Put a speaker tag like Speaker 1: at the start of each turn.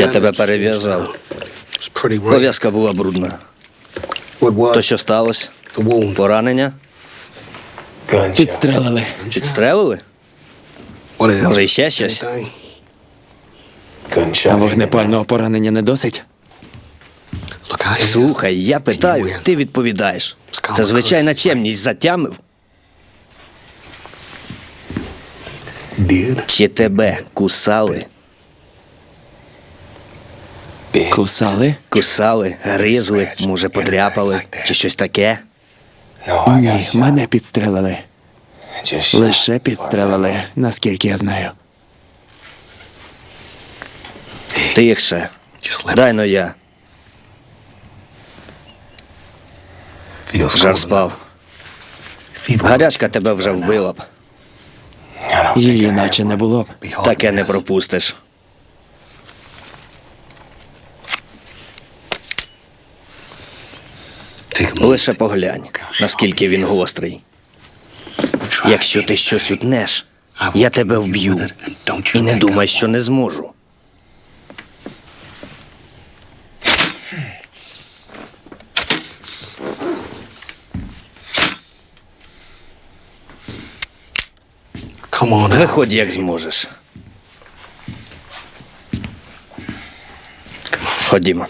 Speaker 1: Я тебе перев'язав. Пов'язка була брудна. То що сталося? Поранення?
Speaker 2: Підстрелили.
Speaker 1: Підстрелили? Може, ще щось?
Speaker 2: А вогнепального поранення не досить?
Speaker 1: Слухай, я питаю, ти відповідаєш. Це звичайна чемність затямив. Чи тебе кусали?
Speaker 2: Кусали?
Speaker 1: Кусали, гризли, може, подряпали, чи щось таке?
Speaker 2: Ні, мене підстрелили. Лише підстрелили, наскільки я знаю.
Speaker 1: Тихше. Дай но я. Жар спав. Гарячка тебе вже вбила б.
Speaker 2: Її наче не було б.
Speaker 1: Таке не пропустиш. Лише поглянь, наскільки він гострий. Якщо ти щось утнеш, я тебе вб'ю. І не думай, що не зможу. Виходь, як зможеш. Ходімо.